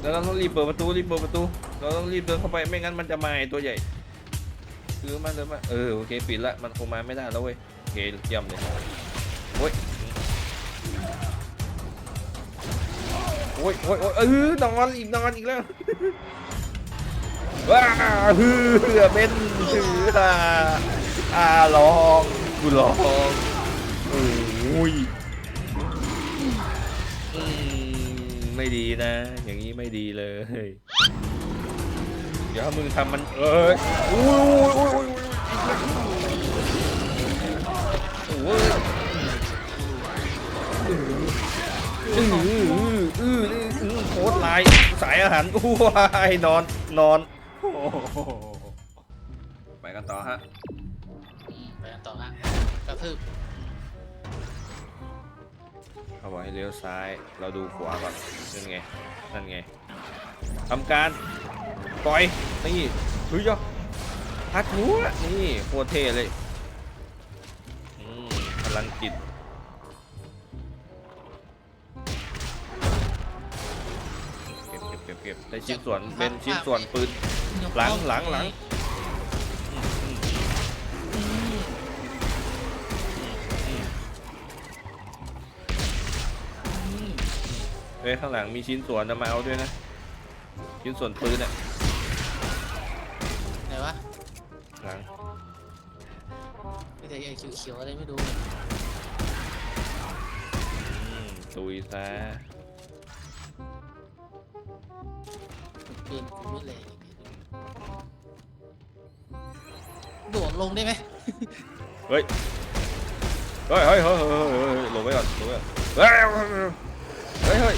เราต้องรีบเปิดประตูรีบเปิดประตู เราต้องรีบเดินเข้าไปไม่งั้นมันจะมาไอ้ตัวใหญ่คือมันเดินมาเออโอเคปิดละมันคงมาไม่ได้แล้วเว้ยโอเคเยี่ยมเลยโอ้ยโอ้ยโอ้ยโอ้ยเออนอนอีกนอนอีกแล้วว้าฮือเบนฮืออ่าอ่าลองกูลองโอ้ย ไม่ดีนะ อย่างนี้ไม่ดีเลย เดี๋ยวถ้ามึงทำมันเอ้ยอุ้ยอุ้ยอุ้ยอุ้ยโอ้ยอืออืออืออืออือโคตรลายสายอาหารอู้ยนอนนอนโอ้โหไปกันต่อฮะไปกันต่อฮะกระทืบ เขาบอกให้เลี้ยวซ้าย เราดูขวาก่อนนั่นไง นั่นไงทำการปล่อยนี่เฮ้ยอพัดหัวนี่โคตรเท่เลยอืมพลังจิตเก็บเก็บเก็บเก็บได้ชิ้นส่วนเป็นชิ้นส่วนปืนหลังหลังหลัง เฮ้ยข้างหลังมีชิ้นส่วนนะมาเอาด้วยนะ ชิ้นส่วนปืนอะไหนวะหลังไม่แต่ไอ้เขียวๆอะไรไม่รู้อืมตุยซะปืนกูไม่เลยโดดลงได้ไหมเฮ้ยเฮ้ยเฮ้ยเฮ้ยเฮ้ยเฮ้ยเฮ้ยลงไว้ก่อนลงไว้ก่อนเฮ้ยเฮ้ยเฮ้ย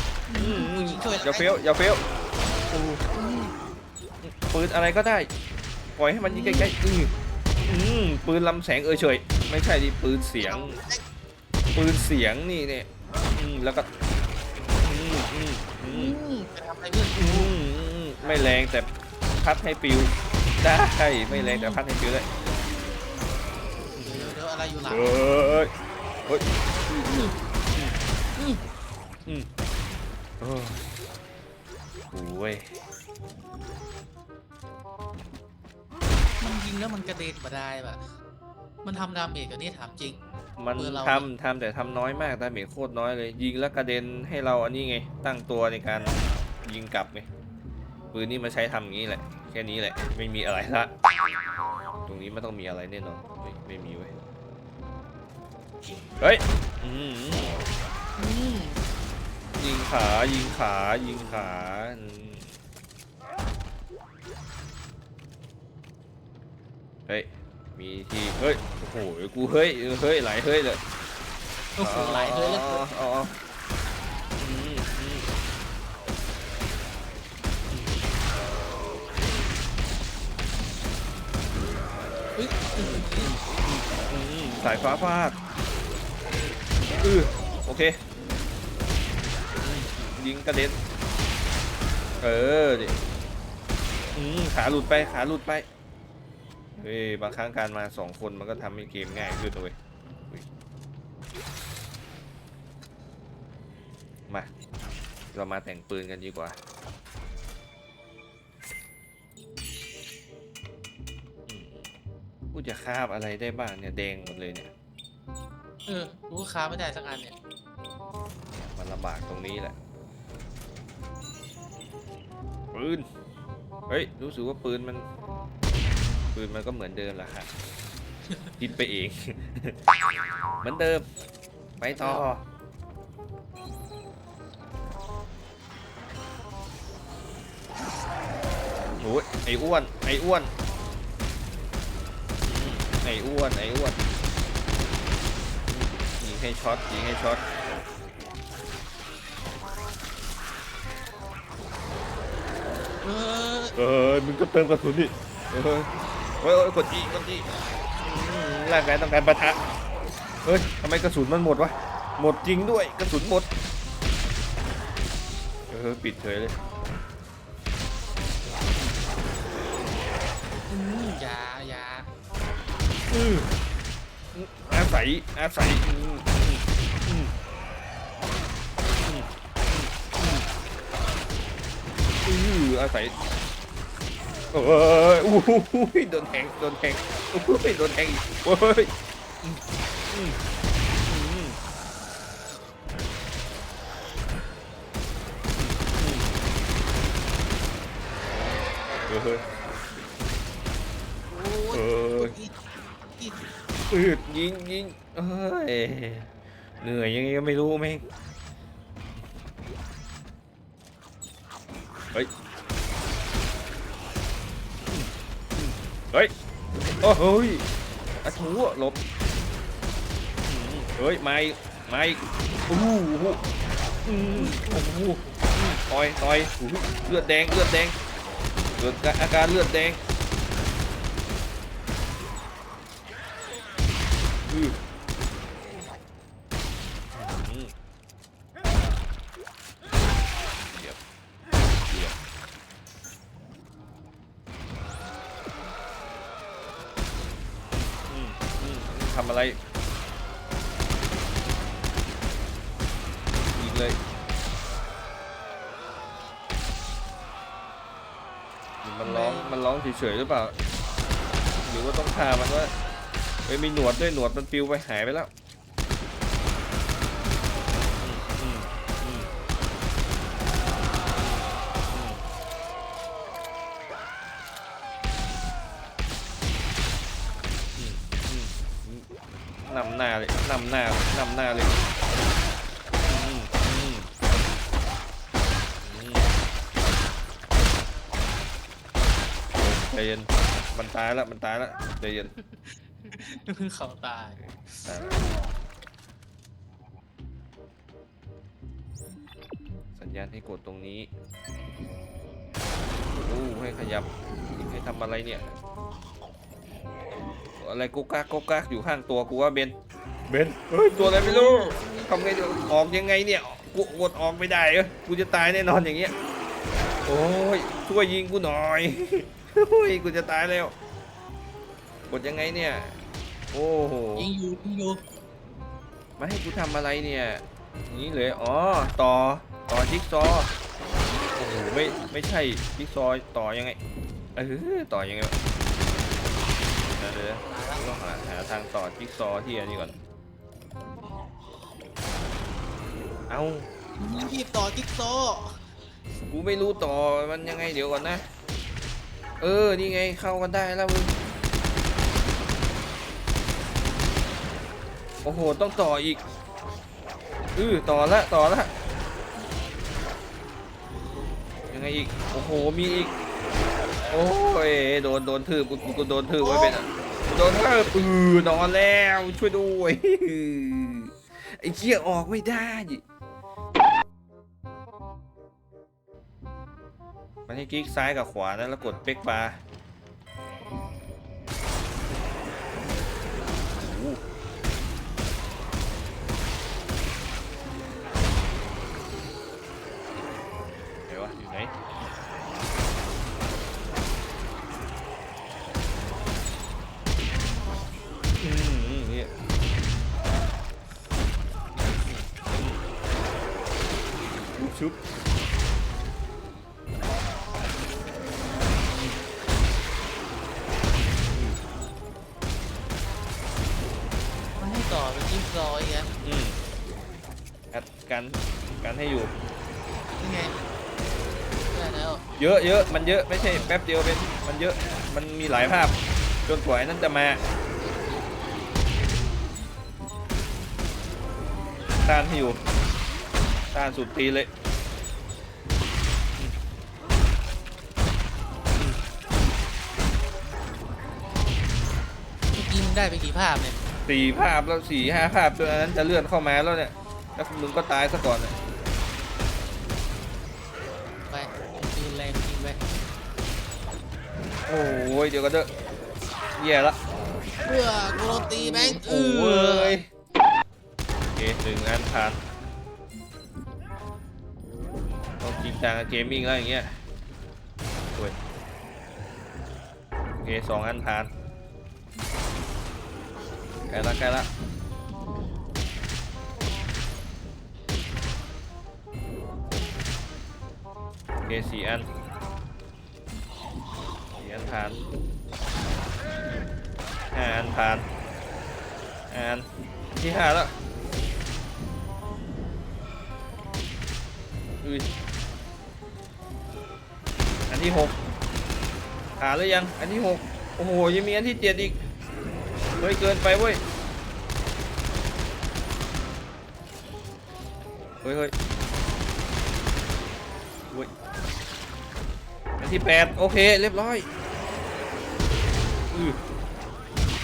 อืมอืมอย่าเฟี้ยวอย่าเฟี้ยวโอ้ปืนอะไรก็ได้ ปล่อยให้มันยิงใกล้ๆอืมอืมปืนลำแสงเออเฉยไม่ใช่ดิปืนเสียง ปืนเสียงนี่เนี่ยอืมแล้วก็อืมอืมอืมมไปทำอะไรเพื่อนอืมอืมไม่แรงแต่พัดให้ปิวได้ไม่แรงแต่พัดให้ปิวได้เลยเดี๋ยวอะไรอยู่หลังเฮ้ยเฮ้ยอืมอืม โอ้โหยมันยิงแล้วมันกระเด็นมาได้ปะมันทำดาเมจกับนี่ถามจริง มันปืนเรา ทำทำแต่ทำน้อยมากดาเมจโคตรน้อยเลย ยิงแล้วกระเด็นให้เราอันนี้ไง ตั้งตัวในการยิงกลับไงปืนนี่มาใช้ทำอย่างนี้แหละ แค่นี้แหละ ไม่มีอะไรละ ตรงนี้ไม่ต้องมีอะไรแน่นอนเฮ้ยไม่มีเว้ย เฮ้ย อืมอืมยิง ขา ยิงขา ยิงขาอืมเฮ้ย มีที่ เฮ้ย โอ้โห กูเฮ้ย เฮ้ยหลายเฮ้ยเลยโอ้โหหลายเลยแล้วอ๋ออ๋ออืมอืมเฮ้ยอืมอืมสายฟ้าฟาดอือโอเคอืม ยิงกระเด็นเออดิอืมขาหลุดไปขาหลุดไปเฮ้ยบางครั้งการมาสองคนมันก็ทำให้เกมง่ายขึ้นเลยอุ๊ยมาเรามาแต่งปืนกันดีกว่าอืมกูจะคาบอะไรได้บ้างเนี่ยแดงหมดเลยเนี่ยเออรู้ค้าไม่ได้สักอันเนี่ย มันลำบากตรงนี้แหละ ปืน เฮ้ย รู้สึกว่าปืนมัน ปืนมันก็เหมือนเดิมแหละค่ะคิดไปเอง เหมือนเดิม ไปต่อ โอ้ยไอ้อ้วน ไอ้อ้วนอืมไอ้อ้วน ไอ้อ้วนยิงให้ช็อตยิงให้ช็อต เออเออมึงก็เติมกระสุนดิเออเฮ้ยเฮ้ยกดอีกดอีอืมร่างกายต้องการปะทะเฮ้ยทำไมกระสุนมันหมดวะหมดจริงด้วยกระสุนหมดเออปิดเฉยเลยอืมอยาอยาอืออาศัยอาศัยอืมอืมอืม อืออาศัยเอ้ยอู้หูโดนแทงโดนแทงอู้หูโดนแทงอีกโอ้ยเออเอออืดยิงยิงเอ้ยเหนื่อยยังไงก็ไม่รู้แม่ เฮ้ย โอ้โหยอะถูอะหลบเฮ้ย ไม่ ไม่โอ้โหอืมโอ้โหอืมต่อยต่อยโอ้โหเลือดแดง เลือดแดง เกิดอาการเลือดแดงอือำอะไร อีกเลยมันร้องมันร้องเฉยๆหรือเปล่า หรือว่าต้องฆ่ามันว่าเอ้ยมีหนวดด้วยหนวดมันปลิวไปหายไปแล้ว นำหน้าเลยนำหน้านำหน้าเลยอืมอืมอืมใจเย็นมันตายแล้วมันตายแล้วใจเย็นเพิ่งเขาตายตายแล้วสัญญาณให้กดตรงนี้โอ้ให้ขยับให้ทำอะไรเนี่ย อะไรกุ๊กกักกุ๊กกักอยู่ข้างตัวกูว่าเบนเบนเฮ้ยตัวอะไรไม่รู้ทำไงดีออกยังไงเนี่ยกูกดออกไม่ได้เออกูจะตายแน่นอนอย่างเงี้ยโอ้ยช่วยยิงกูหน่อยโอ้ยกูจะตายแล้วกดยังไงเนี่ยโอ้โหยิงอยู่ยิงอยู่มาให้กูทำอะไรเนี่ยอย่างนี้เลยอ๋อต่อต่อจิ๊กซอว์โอ้โหไม่ไม่ใช่จิ๊กซอว์ต่อยังไงเออต่อยังไงวะ เดี๋ยวเดี๋ยวต้องหาหาทางต่อจิ๊กซอว์ที่อันนี้ก่อน เอารีบต่อจิ๊กโซว์กูไม่รู้ต่อมันยังไงเดี๋ยวก่อนนะ เออ นี่ไงเข้ากันได้แล้วมึง โอ้โห ต้องต่ออีก อือต่อละ ต่อละ ยังไงอีก โอ้โห มีอีก โอ้ย โดน โดนทืบกูกูกูโดนทืบไว้เป็นอะ โดนทืบอือนอนแล้วช่วยด้วยไอ้เชี่ยออกไม่ได้มันให้คลิกซ้ายกับขวาแล้วกดเป๊กปลา ต่อเป็นจิ๊กโซว์อีกอะอืมอัดกันกันให้อยู่ นี่ไงได้แล้วเยอะเยอะมันเยอะไม่ใช่แป๊บเดียวเป็นมันเยอะมันมีหลายภาพจนกว่าไอ้นั่นจะมาต้านให้อยู่ต้านสุดตีเลยเมื่อกี้มึงได้ไปกี่ภาพเนี่ย สี่ภาพแล้วสี่ห้าภาพจนอันนั้นจะเลื่อนเข้ามาแล้วเนี่ยแล้วมึงก็ตายซะก่อนน่ะไปปืนแรงจริงไปโอ้ยเดี๋ยวก็เด้อแย่ละเพื่อกูโดนตีแบงค์เอโอ้อ ยโอเคหนึ่งอันผ่านต้องจริงจังกับเกมมิ่งแล้วอย่างเงี้ยโอ้ยโอเคสองอันผ่าน ใกล้ละใกล้ละเคสี่อันสี่อันผ่านห้าอันผ่านห้าอันที่ห้าแล้วอุ้ยอันที่หกผ่านหรือยัง อันที่หกโอ้โห ยังมีอันที่เจ็ดอีก เฮ้ยเกินไปเว้ยเฮ้ยเฮ้ยเฮ้ยอันที่แปดโอเคเรียบร้อยอือ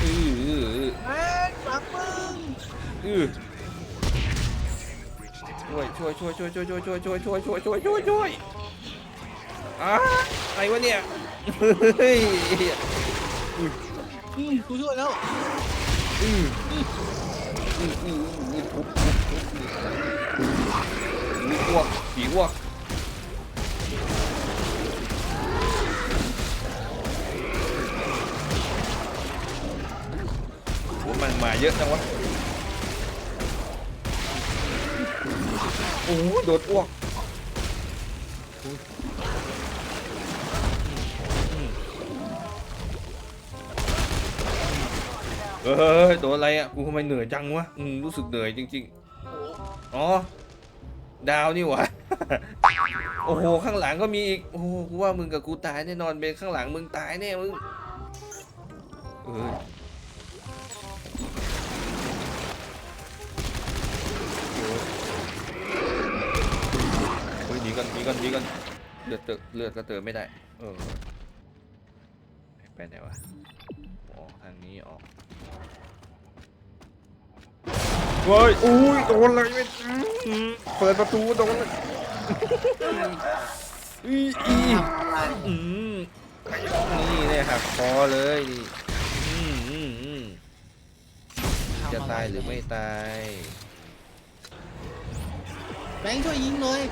อืออืออือแม่งหลังมึงอือช่วยช่วยช่วยช่วยช่วยช่วยช่วยช่วยช่วยช่วยช่วยช่วยช่วยอะอะไรวะเนี่ยเฮ้ย อืมกูช่วยแล้วอืออืออืออืออือทุบทุบทุบผีอ้วกผีอ้วกโหมันมาเยอะจังวะโอ้โหโดดอ้วก เออโดนอะไรอะกูทำไมเหนื่อยจังวะอืมรู้สึกเหนื่อยจริง ๆ อ๋อ ดาวนี่หวะโอ้โห ข้างหลังก็มีอีก โอ้โห กูว่ามึงกับกูตายแน่นอนเบนข้างหลังมึงตายแน่มึง เออเฮ้ยหนีกันหนีกันหนีกันเลือดเตอะเลือดก็เติมไม่ได้ เออ ไปไหนวะ ออกทางนี้ออก เฮ้ยอุ้ยโดนเลยไม่อืมเปิดประตูโดนเลยอีอีอืมนี่เลยหักคอเลยนี่อืมอืมอืมจะตายหรือไม่ตายแบงค์ช่วยยิงเลย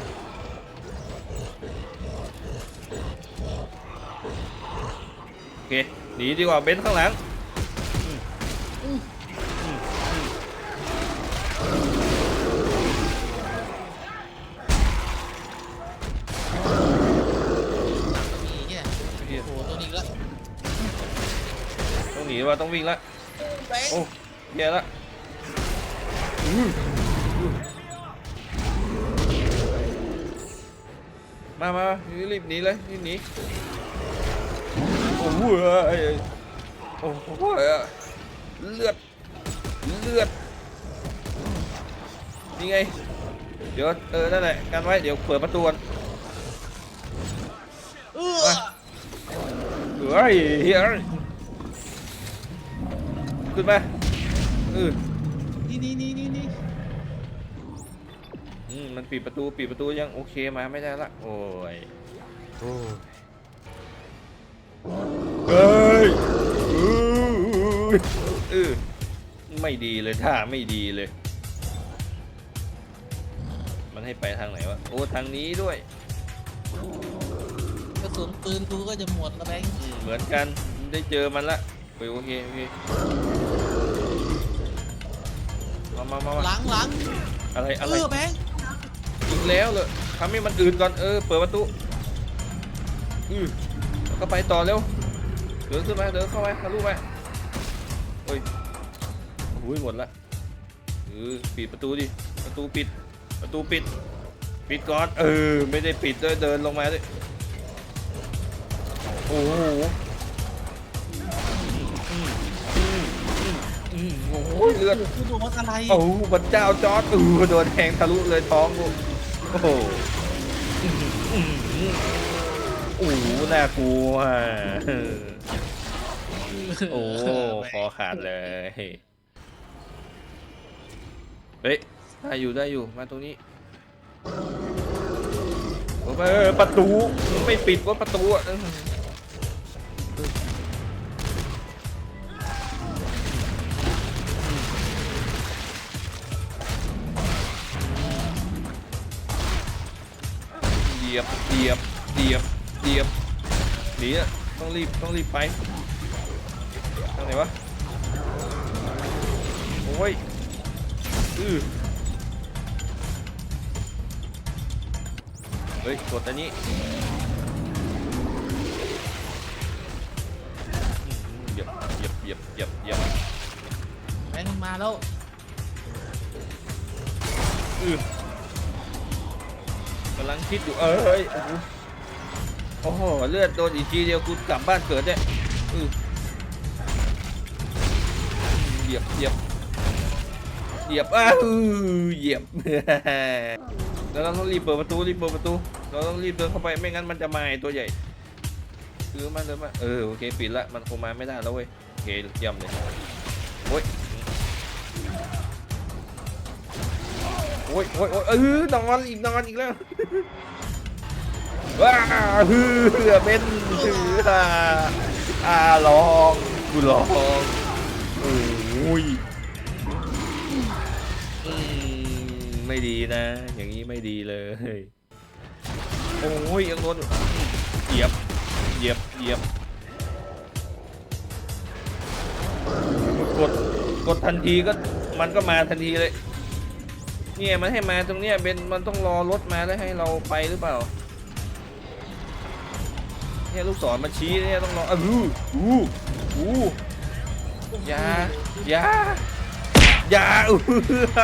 โอเคหนีดีกว่าเบนซ์ข้างหลัง ต้องหนีว่าต้องวิ่งละแบงค์โอ้แย่ละอื้ออื้อมามารีบหนีเลยรีบหนีโอ้โหเอ้ยโอ้โหเลือด เลือด นี่ไง เดี๋ยวเออ นั่นแหละกันไว้ เดี๋ยวเปิดประตูก่อนเออมาเฮ้ยเฮ้ย ขึ้นมาเออนี่นี่นี่นี่นี่อืมมันปิดประตูปิดประตูยังโอเคมาไม่ได้ละโอ้ยโอ้ยเฮ้ยอื้อเออไม่ดีเลยท่าไม่ดีเลย มันให้ไปทางไหนวะโอ้ทางนี้ด้วยกระสุนปืนกูก็จะหมดแล้วแบงค์อืมเหมือนกันได้เจอมันละโอเคโอเคโอเค มามามาหมาลังหลังอะไรเออะไรอแบงค์อีกแล้วเลยทำให้มันอื่นก่อนเออเปิดประตูอือแล้วก็ไปต่อเร็วเดินขึ้นมาเดินเข้าไปทะลุไปเฮ้ยโอ้ยหมดละเออปิดประตูดิประตูปิดประตูปิด ปิดก่อนเออไม่ได้ปิดด้วยเดินลงมาด้วยโอ้โห โอ้โหเลือดกูโดนอะไรโอ้โหพระเจ้าจอร์ดเออโดนแทงทะลุเลยท้องกูโอ้โหอื้อหืออื้อหือโอ้โหน่ากลัวโอ้คอขาดเลย เฮ้ยได้อยู่ได้อยู่มาตรงนี้โอ้ยเออประตูไม่ปิดว่าประตูอะ ยียบเหยียบเหยียบเหยียบหนีอะต้องรีบต้องรีบไปทางไหนวะโอ้ยอือเฮ้ยกดอันนี้อืมเหยียบเหยียบเหยียบเหยียบเหยียบแบงค์มันมาแล้วอือกำลังคิดอยู่เอ้ยโอ้โหเลือดโดนอีกทีเดียวกูกลับบ้านเกิดเนี่ยเหยียบเหยียบเหยียบอ้าวเหยียบแล้วเราต้องรีบเปิดประตูรีบเปิดประตู เราต้องรีบเดินเข้าไปไม่งั้นมันจะมาตัวใหญ่คือมันเดินมาเออโอเคปิดละมันคงมาไม่ได้แล้วเว้ยโอเคเยี่ยมเลยโอ้ย อ้ยโอ้ยโอ้ยเออนอนอีกนอนอีกแล้วว้าฮือเป็นฮืออ่าอ่าลองกูลองโอ้ยไม่ดีนะ อย่างนี้ไม่ดีเลยโอ้ยยังโดนเหยียบเหยียบเหยียบกดกดทันทีก็มันก็มาทันทีเลย เนี่ยมันให้มาตรงเนี้ยเบนมันต้องรอรถมาแล้วให้เราไปหรือเปล่าเนี่ยลูกศรมันชี้เนี่ยต้องรออะอู้อู้อู้อยาอยาอยาอู้ไอ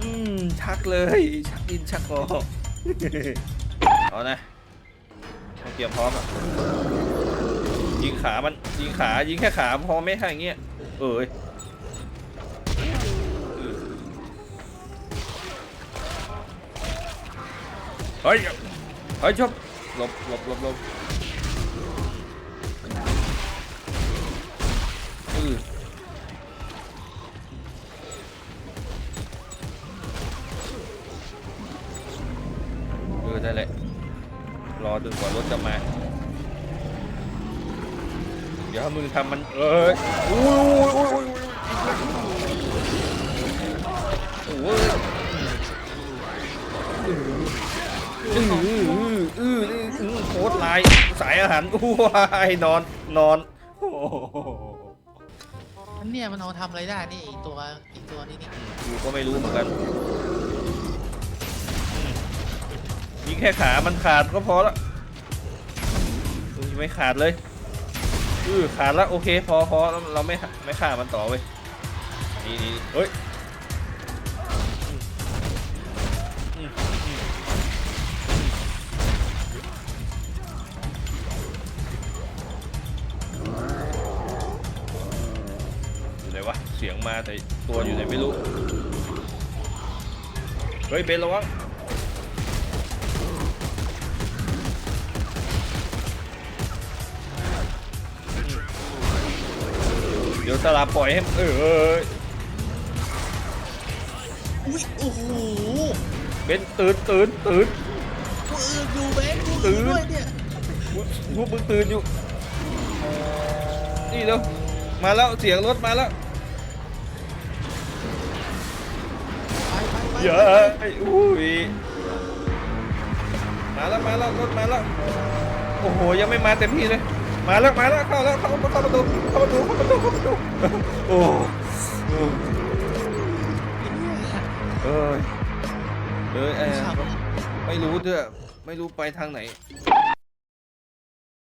อืมชักเลยชักดินชักคอเอานะต้องเตรียมพร้อมอะยิงขามันยิงขายิงแค่ขาพอไหมถ้าอย่างเงี้ยเอ้ย เฮ้ย เฮ้ยชอบหลบหลบหลบหลบอือเออได้แหละ รอจนกว่ารถจะมา เดี๋ยวถ้ามึงทำมันเอ้ยอุ้ยอุ้ยอุ้ยอุ้ยโอ้ย อืออืออืออือโคตรลายสายอาหารอู้วายนอนนอนโอ้โหอันเนี่ยมันเอาทำอะไรได้นี่อีตัวอีกตัวนี้นี่กูก็ไม่รู้เหมือนกันยิงแค่ขามันขาดก็พอละอุ๊ยไม่ขาดเลยอือขาดแล้วโอเคพอพอเราเราไม่ไม่ฆ่ามันต่อเว้ยนี่นี่เฮ้ย เสียงมาแต่ตัวอยู่ไหนไม่รู้ เฮ้ยเบนระวังเดี๋ยวสลับปล่อยให้เออเอออุ้ยโอ้โหเบนตื่นตื่นตื่นกูเอออยู่แบงค์กูตื่ตื่นนด้วยเนี่ยพวกมึงตื่นอยู่ นี่เร็วมาแล้วเสียงรถมาแล้ว เยอะไอ้อุ้ยมาแล้วมาแล้วรถมาแล้วโอ้โหยังไม่มาเต็มที่เลยมาแล้วมาแล้วเข้าแล้วเข้าเข้าประตูเข้าประตูเข้าประตูเข้าประตูโอ้โหเอ้ยเอ้ยแอร์ไม่รู้ด้วยไม่รู้ไปทางไหน